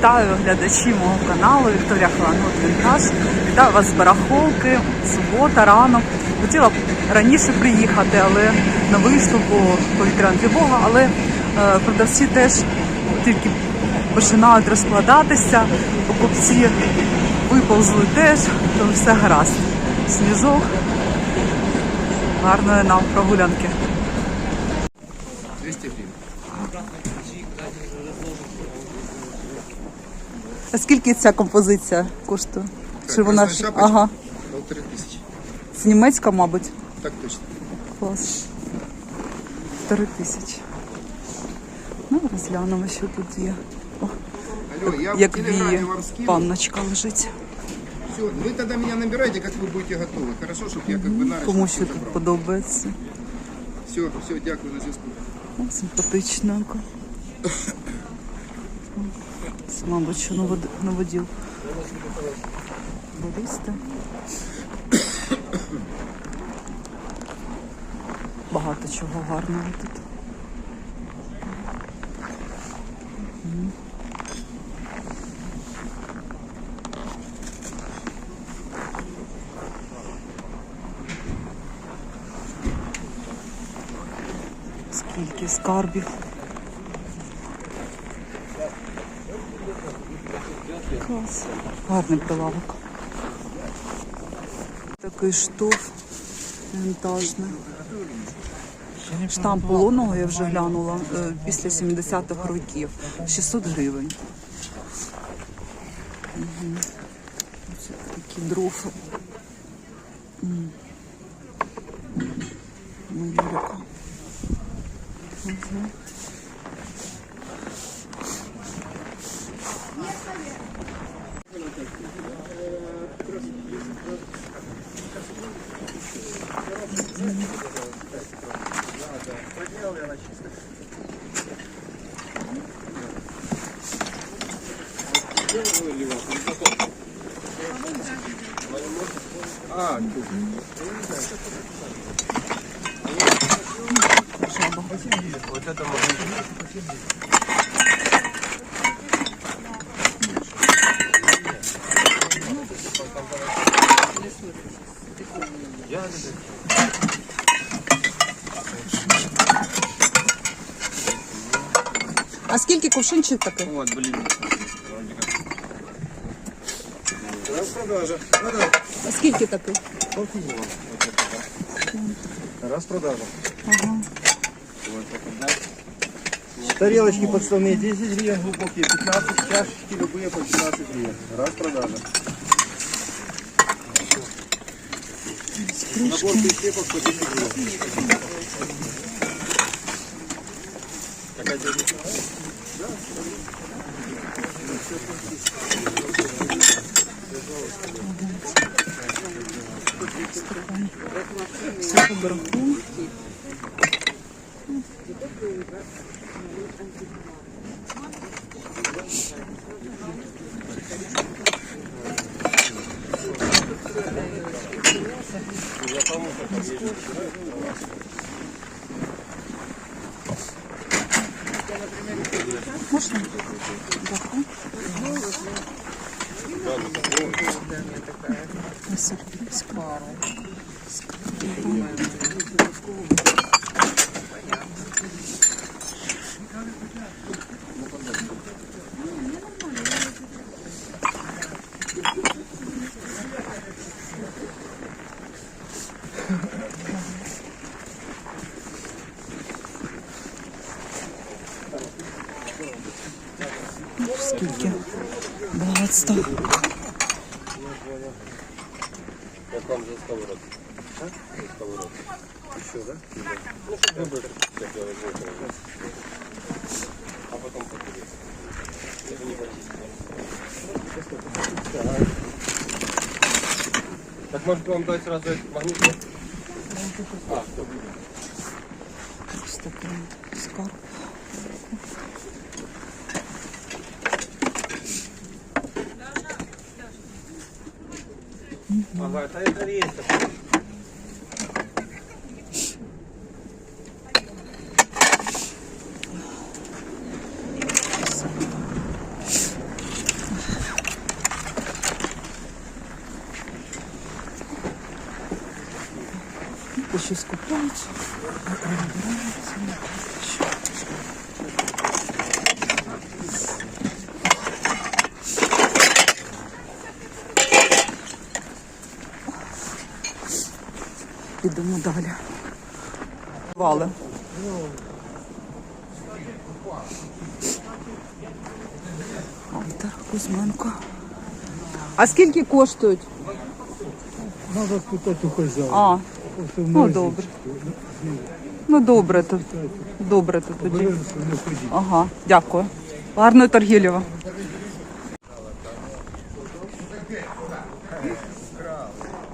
Вітаю глядачі мого каналу Вікторія Хланут Вінтаж. Вітаю вас з барахолки, субота, ранок. Хотіла б раніше приїхати, але не вийшло, бо повітряна тривога. Але е, продавці теж тільки починають розкладатися, покупці виповзли теж, то все гаразд. Сніжок. Гарної нам прогулянки. 200 гривен. А скільки ця композиція коштує? Чи вона красна ж шапочка? ага, Полторы тысячи. це німецька, мабуть. Так точно. Клас. Три тисячі. Ну, розглянемо, що тут є. О, Алло, я як в телеграме віє, вам скину. панночка лежить. Все, вы тогда меня набирайте, как вы будете готовы. Хорошо, чтобы я как бы на Кому що тут подобається. Все, все, дякую на зв'язку. О, симпатичненько. Це, мабуть, що новод- новоділ. Бариста. Багато чого гарного тут. Скільки скарбів. Клас. Гарний прилавок. Такий штоф вінтажний. Штамп полонного я вже глянула е, після 70-х років. 600 гривень. Мгм. Ось Такі дров. М. А, Жаба. вот это можно. А скільки кувшинчик такий? Вот, блин. Распродажа. Надо А скільки такий? полкило. Распродажа. Ага. Тарелочки подставные 10 гривен, глубокие 15, чашечки любые по 15 гривен. Распродажа. Набор прищепок по 10 гривен. Все по бараху. Можна? Дякую. Васильківська. Скільки багатства. все, да? Ну, чтобы выбор А потом поделиться. Это не практически. Так может вам дать сразу этот магнит? А, что будет? Что прям скоро. Ага, это, это рейс такой. Щось купують. Ідемо далі. Вали. Автор Кузьменко. А скільки коштують? Надо спитати у хазяїна. Ну добре. Ну добре тут. Добре тут тоді. Ага, дякую. Гарної торгівлі вам.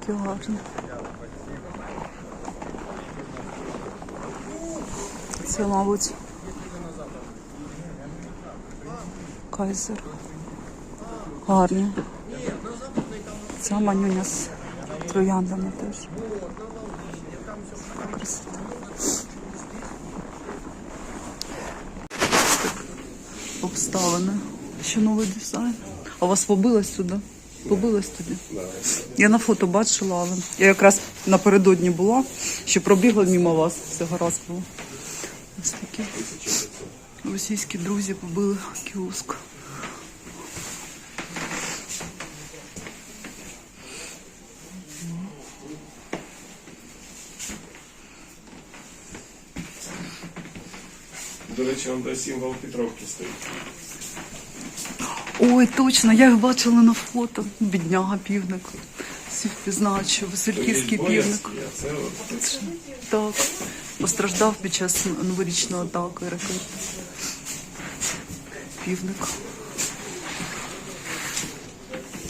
Які гарні. Це, мабуть, кайзер. Гарні. Ця манюня з трояндами теж. Обставини. Ще новий дизайн. А вас побилась сюди? Побилась туди? Я на фото бачила, але я якраз напередодні була, що пробігла мимо вас, все гаразд було. Ось такі російські друзі побили кіоск. До речі, он де символ Петровки стоїть. Ой, точно, я їх бачила на фото. Бідняга півник. Всі впізнають, що Васильківський півник. Це от Так, постраждав під час новорічної атаки ракет. Півник.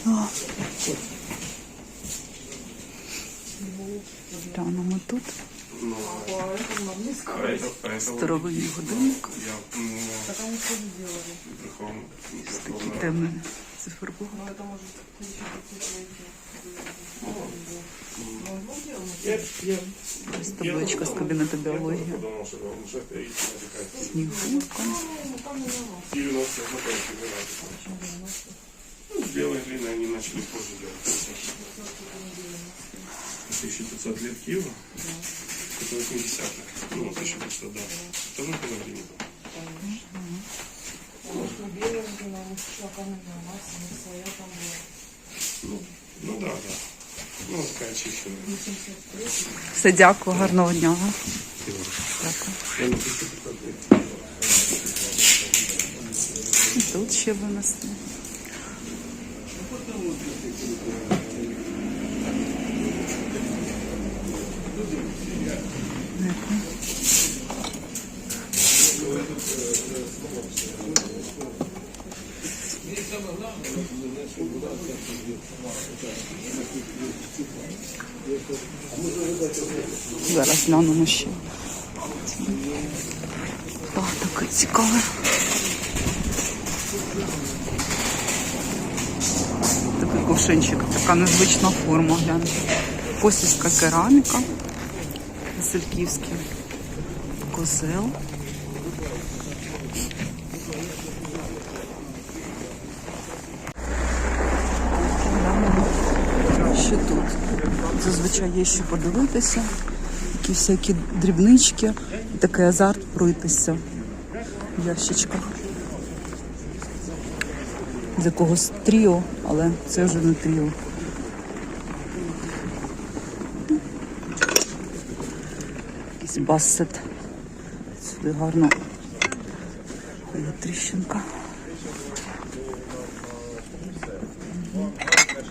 А. Глянемо тут. а это, а это вот Старовинний годинник. я ну, Верховный, Такий темний циферблат. Я, я, Ось табличка з кабінету біології. подумал, что он уже стоит такая Снігурка. 90 Ну, с белой глиной они начали позже делать. 1500 лет Киева, это 80-х, ну, 1500, да. Тоже глиной. Ну, ну да, да. Ну, такая чищенная. Все, дякую, гарного дня. га. Дякую. Я напишу 500 лет. І тут ще винесли. Зараз глянемо ще. О, таке цікаве. Такий кувшинчик, така незвична форма, гляньте. Косівська кераміка, Васильківський козел. Що тут? Зазвичай є що подивитися, які всякі дрібнички, і такий азарт пройтися в ящичках з якогось тріо, але це вже не тріо. Якийсь бассет. Сюди гарно є тріщинка.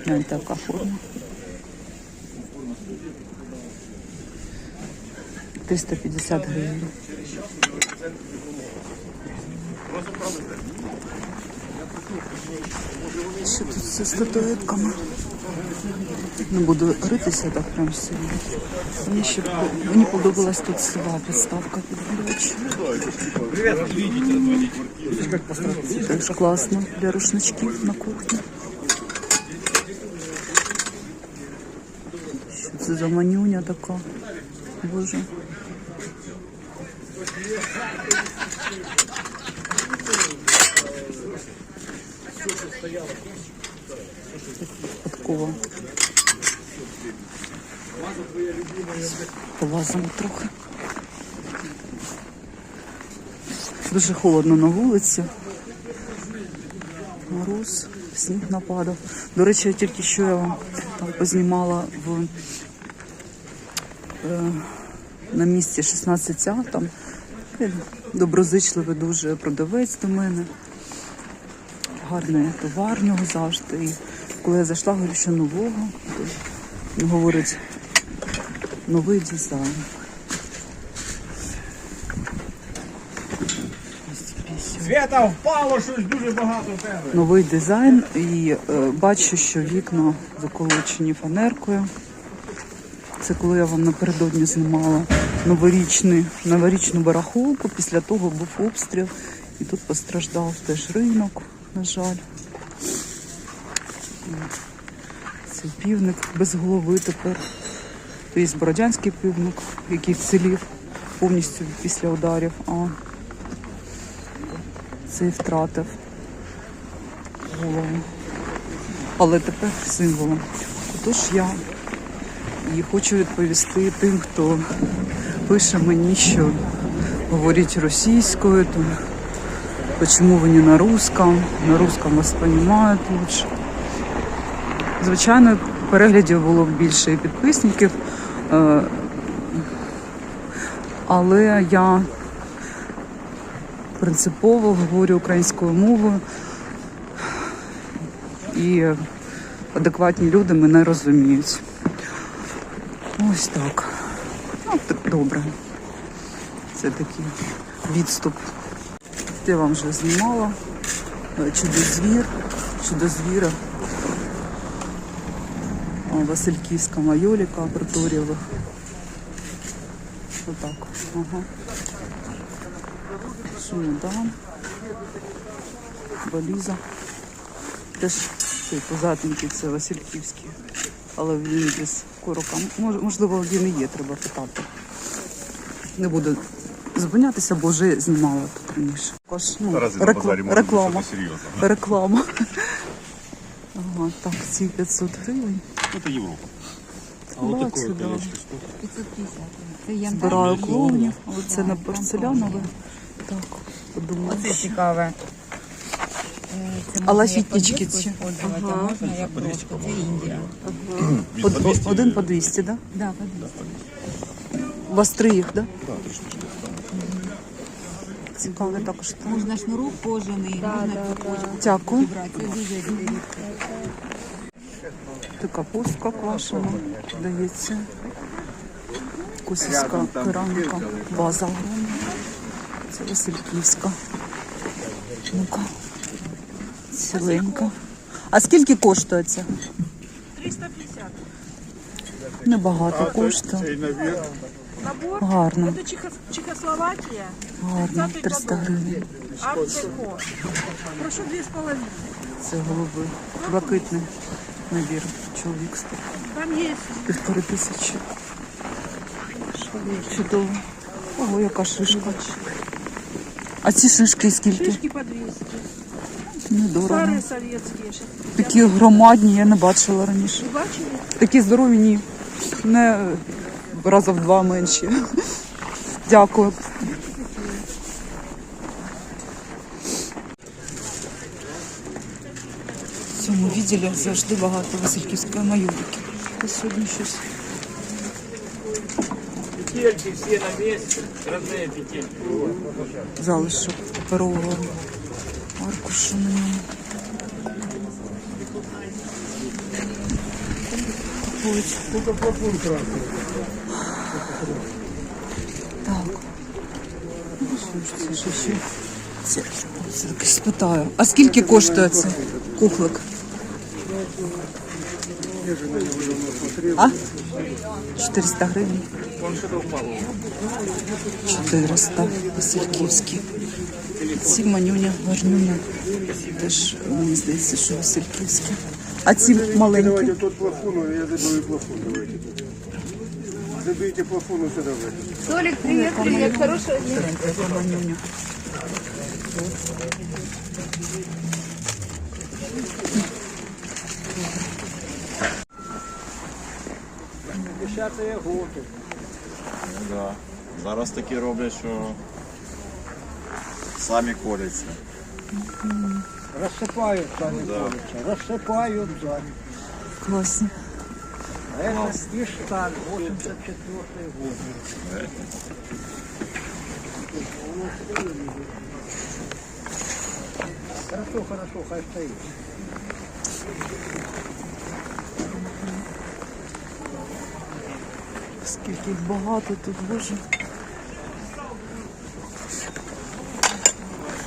Гляньте, яка форма. 350 гривень. Що тут зі статуетками? Не буду ритися так прям сильно. Мені ще по- мені подобалась тут сива підставка під речі. Теж класно для рушничків на кухні. Що це за манюня така? Боже. Подкова. Полазимо трохи. Дуже холодно на вулиці. Мороз, сніг нападав. До речі, тільки що я вам там познімала в е, на місці 16 а там доброзичливий дуже продавець до мене. Гарний товар нього завжди. І коли я зайшла, говорю, що нового, то він говорить новий дизайн. Свята впало щось дуже багато в тебе. новий дизайн і е, бачу, що вікна заколочені фанеркою. Це коли я вам напередодні знімала новорічний, новорічну барахолку. Після того був обстріл, і тут постраждав теж ринок, на жаль. Це півник без голови тепер. То є бородянський півник, який вцілів повністю після ударів, а цей втратив голову. Але тепер символом. Отож я і хочу відповісти тим, хто пише мені, що говорить російською, то чому ви не на русском, на русском вас розуміють лучше. Звичайно, переглядів було б більше підписників, е, але я принципово говорю українською мовою і адекватні люди мене розуміють. Ось так. Ну, так добре. Це такий відступ. Я вам вже знімала. Е, Чудозвір, чудозвіра. Васильківська майоліка Проторєвих. Отак. Ага. Чемодан. Валіза. Теж цей позатенький, це Васильківський. Але він без корока. Можливо, він і є, треба питати. Не буду зупинятися, бо вже знімала тут раніше. Також, ну, базарі може реклама. Реклама. Ага, так, ці 500 гривень. Це Європа. Бачу, да. 550. Це. Збираю клоунів, але це не порцелянове. Так, подумала. Це цікаве. Е, А лафітнички як ці? а як просто. Це Індія. По- один по 200, да? Да, подвіску. У вас три їх, да? Цікаве також. так. Можна шнурок кожаний, можна цю кожу Дякую. Це дуже. Капустка квашена, дається. Косівська кераміка, база огромна. Це Васильківська. Ну-ка. Ціленька. А скільки коштує це? 350. Небагато коштує. Гарно, Это Чехос- Чехословакия, гарно. 300 гривень. Арт-деко. Прошу две с половиной. Це голуби. Блакитний набір. Чоловік стоїть. Там есть Півтори тисячі. Чудово. Ого, яка шишка. А ці шишки скільки? шишки по 200. Недорого. Старые советские. Щас. Такі громадні я не бачила раніше. Вы бачили? Такі здорові ні. Не раза в два менші. Дякую. В цьому відділі завжди багато Васильківської майорики. А сьогодні щось. Петельки всі на місці, родні петельки. залишок паперового аркушу на ньому. Ось. Так. Ну, що ж це спитаю. А скільки коштує це кухлик? А? 400 гривень. 400 Васильківські. Ці манюня, гарнюня. Теж мені здається, що Васильківські. А ці маленькі? Тот плафон, я заберу плафон, давайте. Заберите плафон и сюда в Толік, привіт, привіт. Хорошого дня. манюня. 60-е годы. Да. Зараз такі роблять, що самі коляться. Рассыпают сами колются, рассыпают сами. Класно. Это и сталь, 84 год. Хорошо, хорошо, хай стоит. Скільки багато тут, боже.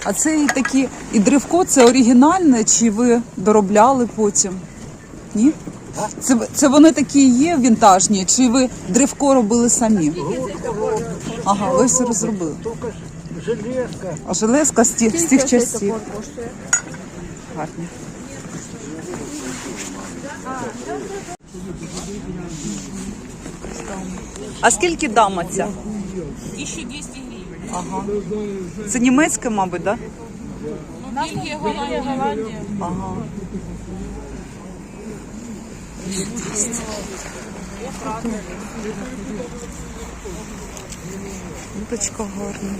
А це і такі, і древко це оригінальне, чи ви доробляли потім? Ні? Це, це вони такі є вінтажні, чи ви древко робили самі? Ага, ви все розробили. Железка. А железка з тих, з тих часів. Гарні. А скільки дама ця? 1200 гривень. Ага. Це німецьке, мабуть, так? Да? Бельгія, Голландія, Голландія. Ага. Уточка гарна.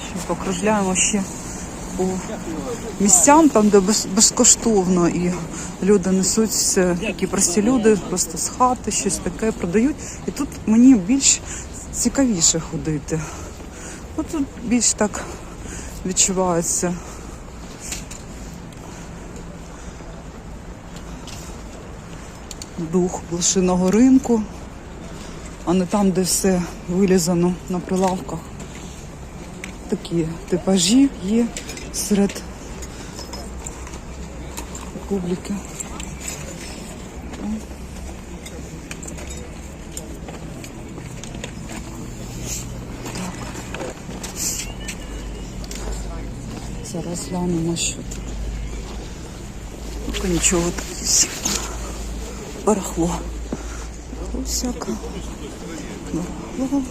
Ще покружляємо ще по місцям, там, де без, безкоштовно, і люди несуть все, такі прості люди, просто з хати, щось таке продають. І тут мені більш цікавіше ходити. Ну, тут більш так відчувається. Дух блошиного ринку, а не там, де все вилізано на прилавках. Такі типажі є серед публіки. Зараз глянемо, що тут. Нічого є. Барахло. Всяке. Барахло.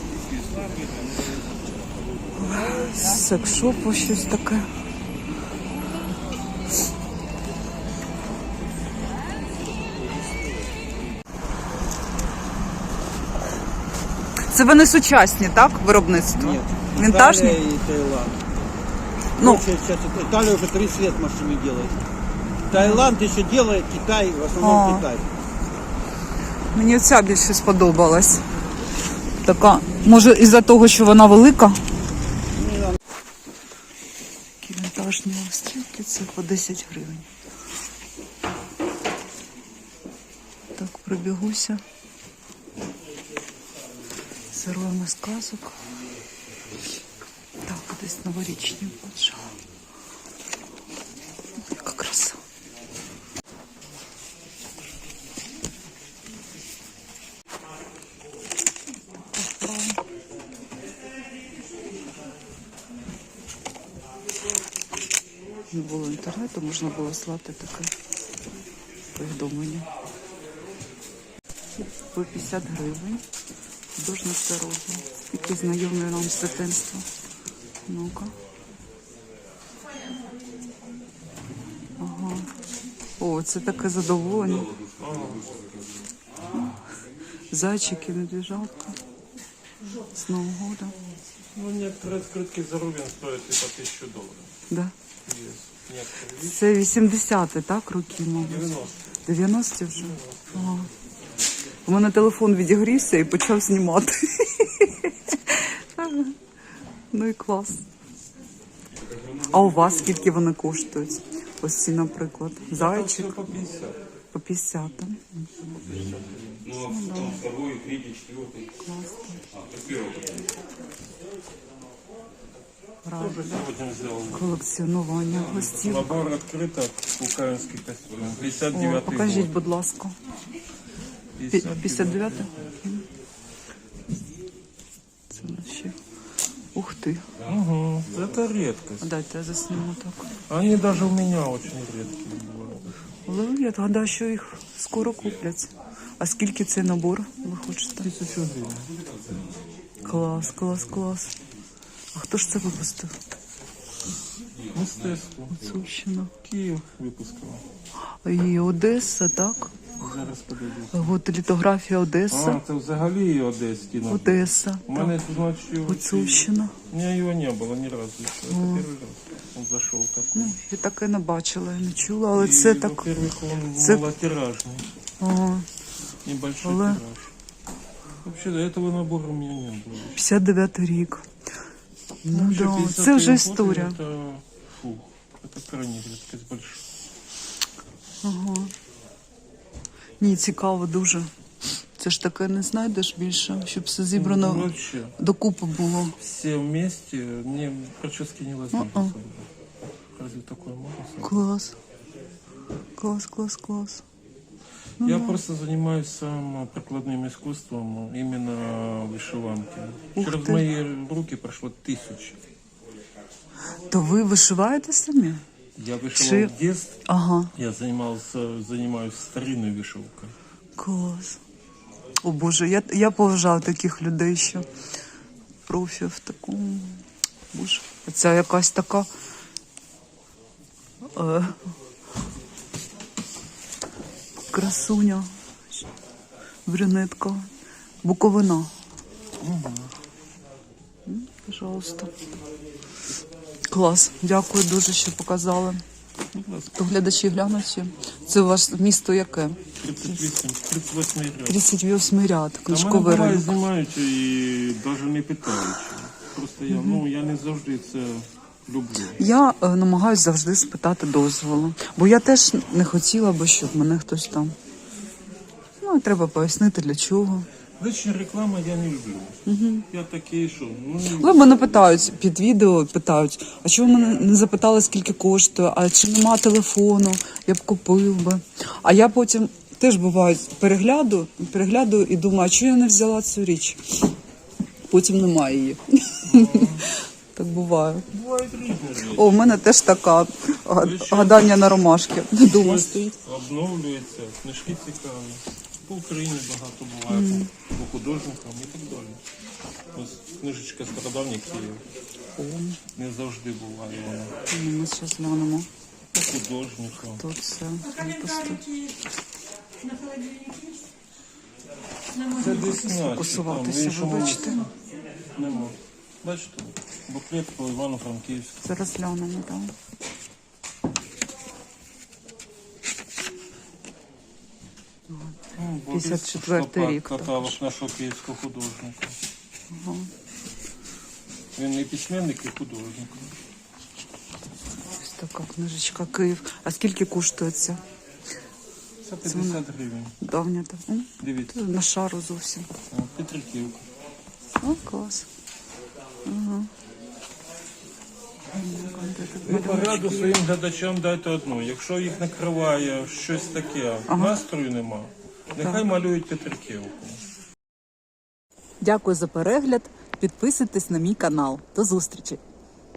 Секшопу щось таке. Це вони сучасні, так? Виробництво? Нет. Винтажні? Италия и Таиланд. Ну. Сейчас Италия уже 30 лет машины делает. Таиланд еще делает, Китай, в основном А. Китай. Мені ця більше сподобалась. Така, може, із-за того, що вона велика. Такі вінтажні листівки, це по 10 гривень. Так, пробігуся. З сказок. Так, десь новорічні бачу. Яка краса. Не було інтернету, можна було слати таке повідомлення. По 50 гривень. Художниця роза. Які знайомі нам з дитинства. Ну-ка. Ага. О, це таке задоволення. Зайчики, медвежатка. З Нового года. Ну, некоторые открытки за рубин стоят и по тысячу долларов. Да. Це 80-ті, так, роки, мабуть? 90. 90 вже? Ага. У мене телефон відігрівся і почав знімати. ну і клас. А у вас скільки вони коштують? Ось ці, наприклад. Зайчик по 50. по 50. так? Ну, а второй, третий, четвертый. Тоже сегодня сделал Колекціонування гостів. Набор открыток, украинский костюм. О, 59 покажіть, год. будь ласка. Пі- 59. 59? Це у нас ще. Ух ти. Угу. Это редкость. Дайте я засніму так. Они даже у меня очень редкие бывают. Але я гадаю, що їх скоро куплять. А скільки цей набор ви хочете? Тысячу гривен. Клас, клас, клас. А хто ж це випустив? Мистецтво. Гуцульщина. Киев выпускал. І Одеса, так? Зараз подивлюсь. От літографія Одеса. А, це взагалі одеський набір. Одеса. У мене тут, значить, його... Гуцульщина. У меня его не было ни разу еще. Это первый раз он зашел такой. Я таке не бачила, я не чула, але И, це так. Во-первых, он це- малотиражный. О, Небольшой Але- тираж. Вообще, до этого набора у меня не было. 59 рік. Ну да, це вже історія. Это, фу, это крайне редкость большая. Ні, цікаво дуже. Це ж таке не знайдеш більше, щоб все зібрано Вообще, докупи було. все вместе, мне прически не. А-а. Разве такое можно? создать? Клас. Клас, клас, клас. Я просто занимаюсь сам прикладным искусством, именно вышиванки. Ух Через ты. мои руки прошло тысячи. То ви вишиваєте самі? Я вышивал Чи- в детстве. Ага, Я занимался, занимаюсь старинной вышивкой. клас. О Боже, я, я поважаю таких людей, що профі в такому. Боже, ця якась така. Е, красуня. Брюнетка. Буковина. Пожалуйста. Клас. Дякую дуже, що показали. То глядачі глянуть. Це у вас місто яке? 38, 38 ряд. 38 ряд, книжковий ринок. знімають і навіть не питаючи. Просто я, ну, я не завжди це. Я е, намагаюся завжди спитати дозволу, бо я теж не хотіла би, щоб мене хтось там. Ну, і треба пояснити для чого. Лична реклама я не люблю. Я такий, що ну, Але мене питають під відео, питають, а чого мене не запитали, скільки коштує, а чи нема телефону, я б купив би. А я потім теж буваю, перегляду, перегляду і думаю, а чого я не взяла цю річ? Потім немає її. Так буває. бувають різні. О, в мене теж така гадання на ромашки. Стоїть. обновлюється, книжки цікаві. По Україні багато буває, по, по художникам і так далі. Ось книжечка Стародавній Київ. Не завжди буває вона. Ну, Ми зараз глянемо. По художникам. Тут це. Це десь там, вибачте. Нема. Бачите, буклет по Івано-Франківську. Зараз глянемо, так. Ну, Борис 54-й рік Каталог нашого київського художника. Він і письменник, і художник. Ось така книжечка Київ. А скільки коштує ця Це 50 гривень. давня? так? Дивіться, На шару зовсім. Петриківка. О, клас. Ви пораду своїм глядачам дайте одну. Якщо їх накриває щось таке, настрою нема, нехай малюють Петриківку. Дякую за перегляд. Підписуйтесь на мій канал. До зустрічі!